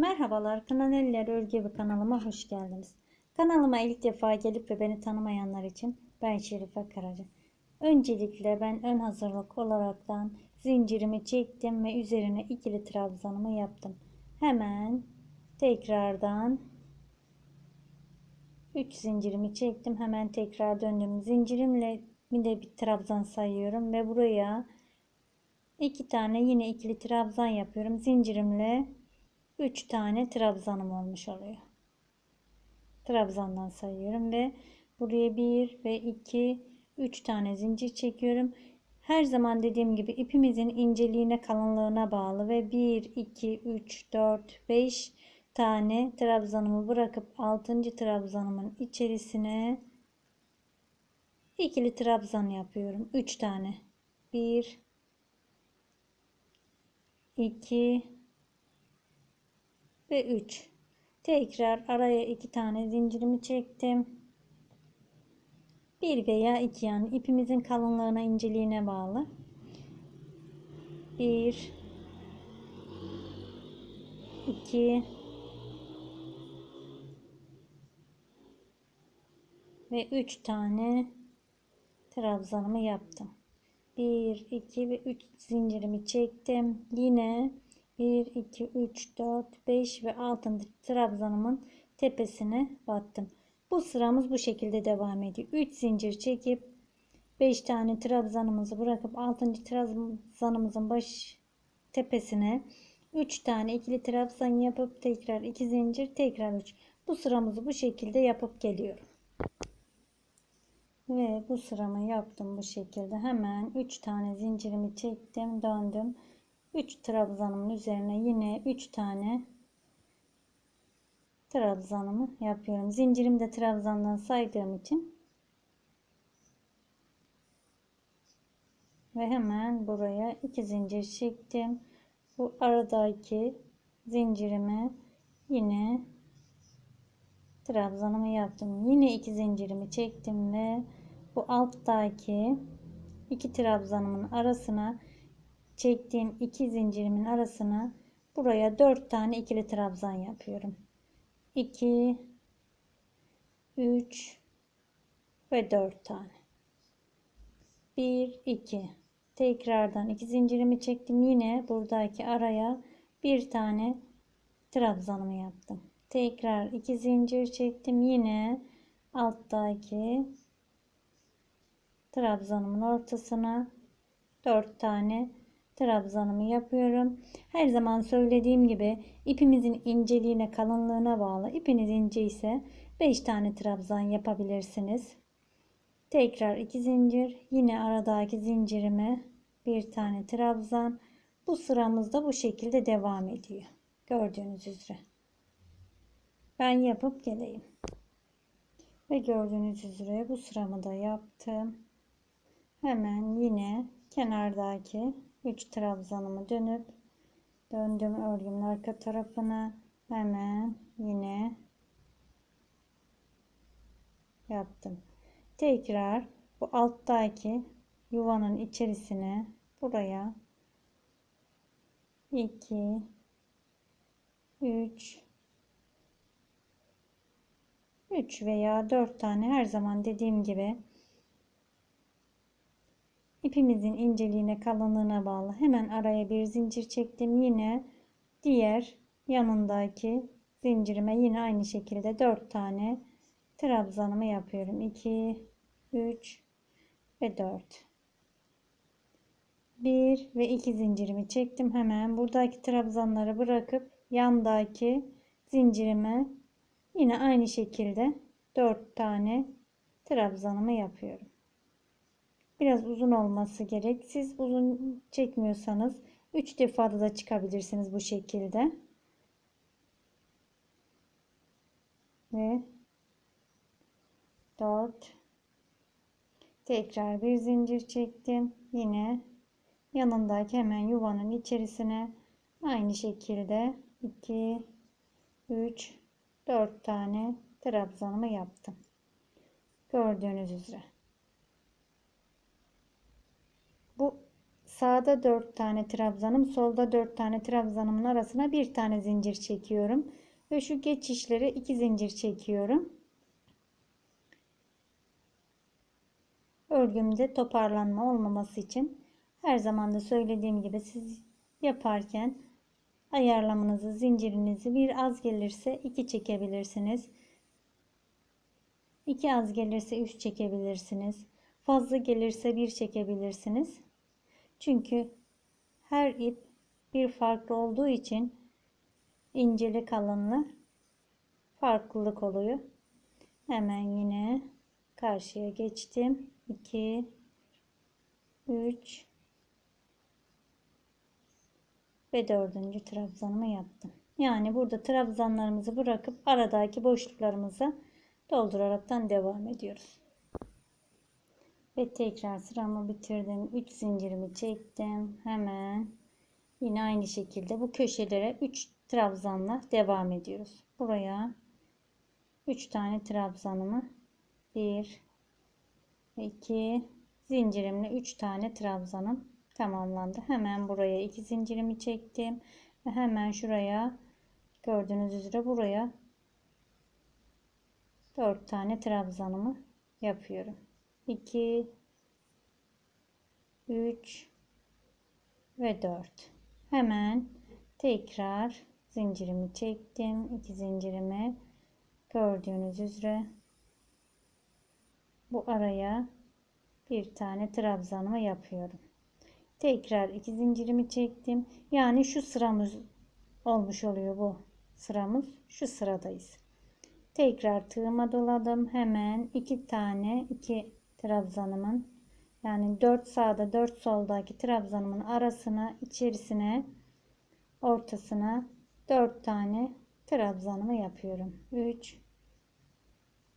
Merhabalar Kanaleller Örgü ve kanalıma hoş geldiniz. Kanalıma ilk defa gelip ve beni tanımayanlar için ben Şerife Karaca. Öncelikle ben ön hazırlık olaraktan zincirimi çektim ve üzerine ikili trabzanımı yaptım. Hemen tekrardan 3 zincirimi çektim. Hemen tekrar döndüm. Zincirimle bir de bir trabzan sayıyorum ve buraya iki tane yine ikili trabzan yapıyorum. Zincirimle 3 tane trabzanım olmuş oluyor. Trabzandan sayıyorum ve buraya 1 ve 2 3 tane zincir çekiyorum. Her zaman dediğim gibi ipimizin inceliğine kalınlığına bağlı ve 1 2 3 4 5 tane trabzanımı bırakıp 6. trabzanımın içerisine ikili trabzan yapıyorum. 3 tane. 1 2 ve 3 tekrar araya iki tane zincirimi çektim. Bir veya iki yani ipimizin kalınlığına inceliğine bağlı. Bir iki ve üç tane trabzanımı yaptım. 1 2 ve 3 zincirimi çektim. Yine 1 2 3 4 5 ve 6. trabzanımın tepesine battım bu sıramız bu şekilde devam ediyor 3 zincir çekip 5 tane trabzanımızı bırakıp 6. trabzanımızın baş tepesine 3 tane ikili trabzan yapıp tekrar 2 zincir tekrar 3 bu sıramızı bu şekilde yapıp geliyorum ve bu sıramı yaptım bu şekilde hemen 3 tane zincirimi çektim döndüm 3 trabzanımın üzerine yine 3 tane trabzanımı yapıyorum. Zincirimi de trabzandan saydığım için. Ve hemen buraya 2 zincir çektim. Bu aradaki zincirime yine trabzanımı yaptım. Yine 2 zincirimi çektim ve bu alttaki iki trabzanımın arasına çektiğim iki zincirimin arasına buraya 4 tane ikili trabzan yapıyorum. 2 3 ve 4 tane. 1 2 tekrardan iki zincirimi çektim. Yine buradaki araya bir tane trabzanımı yaptım. Tekrar iki zincir çektim. Yine alttaki trabzanımın ortasına 4 tane trabzanımı yapıyorum. Her zaman söylediğim gibi ipimizin inceliğine kalınlığına bağlı. İpiniz ince ise 5 tane trabzan yapabilirsiniz. Tekrar 2 zincir. Yine aradaki zincirime bir tane trabzan. Bu sıramızda bu şekilde devam ediyor. Gördüğünüz üzere. Ben yapıp geleyim. Ve gördüğünüz üzere bu sıramı da yaptım. Hemen yine kenardaki 3 trabzanımı dönüp döndüm örgümün arka tarafına hemen yine yaptım. Tekrar bu alttaki yuvanın içerisine buraya 2 3 3 veya 4 tane her zaman dediğim gibi ipimizin inceliğine kalınlığına bağlı. Hemen araya bir zincir çektim. Yine diğer yanındaki zincirime yine aynı şekilde 4 tane trabzanımı yapıyorum. 2 3 ve 4 1 ve 2 zincirimi çektim. Hemen buradaki trabzanları bırakıp yandaki zincirime yine aynı şekilde 4 tane trabzanımı yapıyorum biraz uzun olması gerek. Siz uzun çekmiyorsanız 3 defada da çıkabilirsiniz bu şekilde. Ve 4 tekrar bir zincir çektim. Yine yanındaki hemen yuvanın içerisine aynı şekilde 2 3 4 tane trabzanımı yaptım. Gördüğünüz üzere. Sağda 4 tane trabzanım, solda 4 tane trabzanımın arasına bir tane zincir çekiyorum. Ve şu geçişleri 2 zincir çekiyorum. Örgümde toparlanma olmaması için her zaman da söylediğim gibi siz yaparken ayarlamanızı, zincirinizi bir az gelirse 2 çekebilirsiniz. 2 az gelirse 3 çekebilirsiniz. Fazla gelirse 1 çekebilirsiniz. Çünkü her ip bir farklı olduğu için inceli kalınlı farklılık oluyor. Hemen yine karşıya geçtim. 2 3 ve dördüncü trabzanımı yaptım. Yani burada trabzanlarımızı bırakıp aradaki boşluklarımıza dolduraraktan devam ediyoruz. Ve tekrar sıramı bitirdim. 3 zincirimi çektim. Hemen yine aynı şekilde bu köşelere 3 trabzanla devam ediyoruz. Buraya 3 tane trabzanımı 1 2 zincirimle 3 tane trabzanım tamamlandı. Hemen buraya 2 zincirimi çektim ve hemen şuraya gördüğünüz üzere buraya 4 tane trabzanımı yapıyorum. 2 3 ve 4 hemen tekrar zincirimi çektim. 2 zincirimi gördüğünüz üzere bu araya bir tane trabzanımı yapıyorum. Tekrar iki zincirimi çektim. Yani şu sıramız olmuş oluyor bu sıramız. Şu sıradayız. Tekrar tığıma doladım. Hemen iki tane iki trabzanımın. Yani 4 sağda 4 soldaki trabzanımın arasına içerisine ortasına 4 tane trabzanımı yapıyorum. 3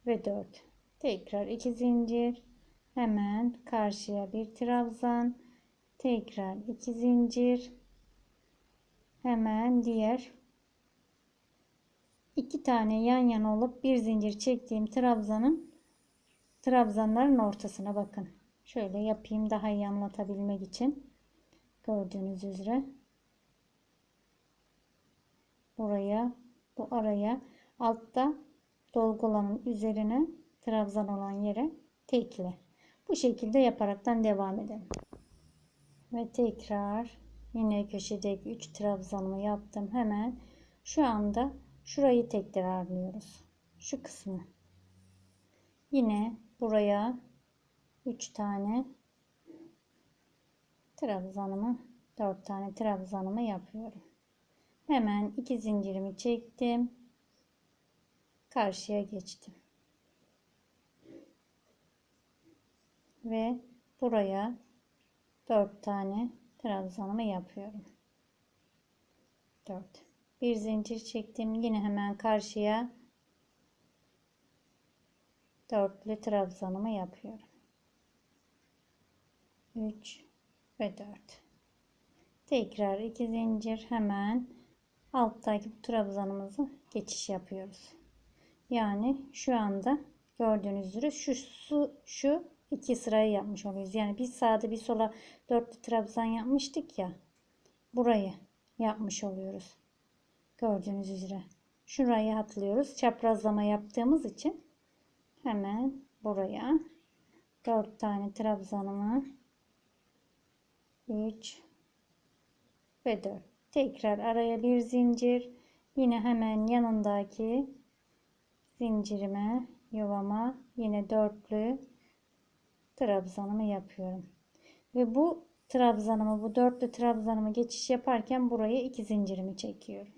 ve 4 tekrar 2 zincir. Hemen karşıya bir trabzan. Tekrar 2 zincir. Hemen diğer iki tane yan yana olup bir zincir çektiğim trabzanın trabzanların ortasına bakın. Şöyle yapayım daha iyi anlatabilmek için. Gördüğünüz üzere. Buraya, bu araya, altta dolgulanın üzerine trabzan olan yere tekle. Bu şekilde yaparaktan devam edelim. Ve tekrar yine köşedeki 3 trabzanımı yaptım. Hemen şu anda şurayı tekrarlıyoruz. Şu kısmı. Yine buraya 3 tane trabzanımı 4 tane trabzanımı yapıyorum. Hemen iki zincirimi çektim. Karşıya geçtim. Ve buraya 4 tane trabzanımı yapıyorum. 4. Bir zincir çektim. Yine hemen karşıya dörtlü trabzanımı yapıyorum. 3 ve 4. Tekrar 2 zincir hemen alttaki bu trabzanımızı geçiş yapıyoruz. Yani şu anda gördüğünüz üzere şu su şu iki sırayı yapmış oluyoruz. Yani bir sağda bir sola dörtlü trabzan yapmıştık ya. Burayı yapmış oluyoruz. Gördüğünüz üzere. Şurayı atlıyoruz. Çaprazlama yaptığımız için hemen buraya 4 tane trabzanımı 3 ve 4 tekrar araya bir zincir. Yine hemen yanındaki zincirime yuvama yine dörtlü trabzanımı yapıyorum. Ve bu trabzanımı bu dörtlü trabzanımı geçiş yaparken buraya iki zincirimi çekiyorum.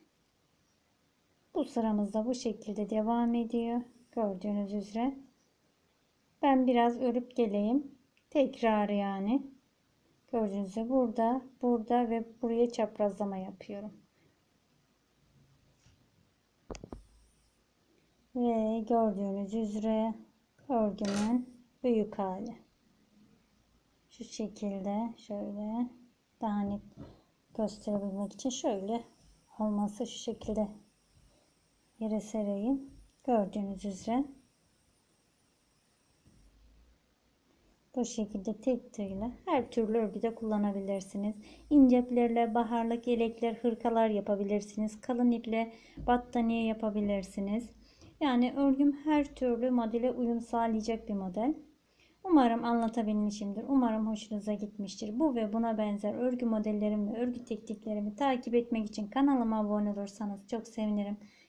Bu sıramızda bu şekilde devam ediyor gördüğünüz üzere. Ben biraz örüp geleyim. Tekrar yani. Gördüğünüz üzere burada burada ve buraya çaprazlama yapıyorum. Ve gördüğünüz üzere örgümün büyük hali. Şu şekilde şöyle daha net gösterebilmek için şöyle olması şu şekilde yere sereyim gördüğünüz üzere Bu şekilde tek tığla her türlü örgüde kullanabilirsiniz. İnce iplerle baharlık yelekler, hırkalar yapabilirsiniz. Kalın iple battaniye yapabilirsiniz. Yani örgüm her türlü modele uyum sağlayacak bir model. Umarım anlatabilmişimdir. Umarım hoşunuza gitmiştir. Bu ve buna benzer örgü modellerimi ve örgü tekniklerimi takip etmek için kanalıma abone olursanız çok sevinirim.